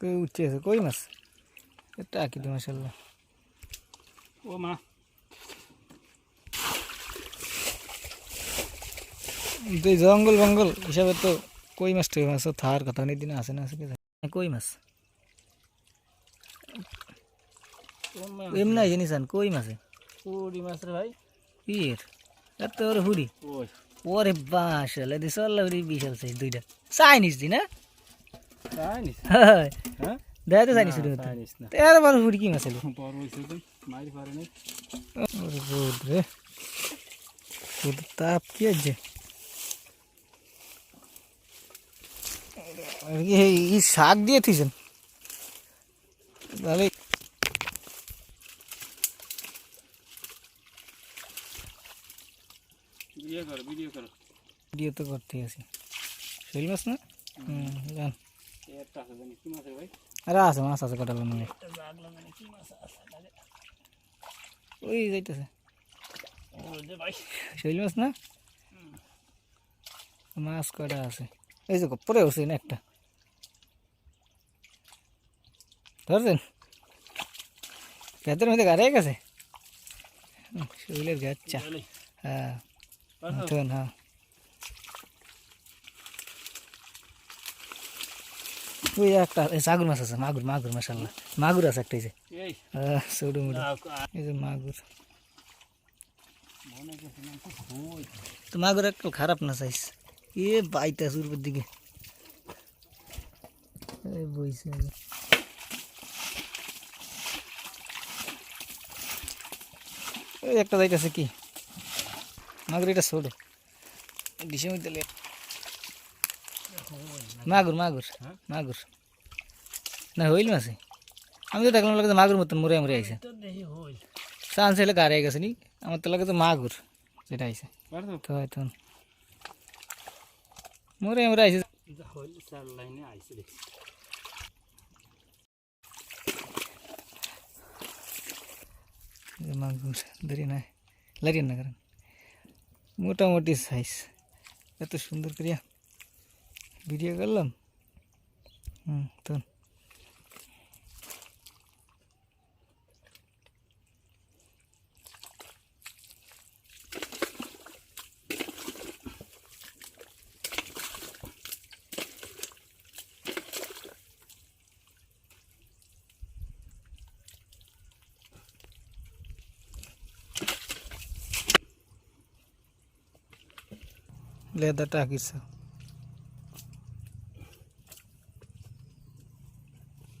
কই আছে কই মাছ? টাকি দি মাসাল্লাহ ও মা। এই জঙ্গল বঙ্গল হিসাবে তো কই মাছ টই মাছ থার কথা অনেক দিন আসে না আসে কই মাছ? এমনি জিনিস আন কই মাছে? পুরি মাছ রে ভাই। ইয়ের এত ওর হুড়ি ওরে সল্লা হুড়ি বিশাল সাইজ দুইটা। চাইনিজ দি না? তাই নিস হয় মাছ এলো বড় তো পারে ওরে রোদ রে রোদ তাপ কি আছে এই শাক দিয়ে থিছেন তাহলে কর ভিডিও তো করতে আছি শৈল মাছ না হুম জান একটা আছে জানি কি মাছ রে ভাই আরে আছে মাছ আছে কটাল নিয়ে ওই যাইতেছে। ও যে ভাই শৈল মাছ না? মাছ কটা আছে? এই যে পরে উঠছে না একটা। ধরছেন? ভেতরের মধ্যে গাড়ে গেছে? হুম, শৈলের গাচ্চা। চলে হ্যাঁ পারছ? ধরুন হ্যাঁ। ওই একটা সাগুর মাছ আছে মাগুর মাগুর মাসাল্লাহ মাগুর আছে একটা যে। মুডু এই মাগুর। তো মাগুর একটা খারাপ না চাইস এ বাইতে আছে উপর দিকে। বইছে। এই একটা যাইতেছে কি? মাগুর এটা ছোট। ডিসের মধ্যে লে- মাগুর মাগুর হ্যাঁ? মাগুর। না হইল মাসে। আমি তো দেখলাম লাগে মাগুর মতন মরে মরে হই চান্স হলে গাড়ি গেছে নি? আমার তো লাগে তো মাগুর যেটা আইছে। পারছ? তো হয়তো। মরে মরে হইল যে মাগুর ধরি না লারিয়েন না কারণ। মোটামুটি সাইজ এত সুন্দর করিয়া ভিডিও করলাম হুম তো লেদারটা আঁকিস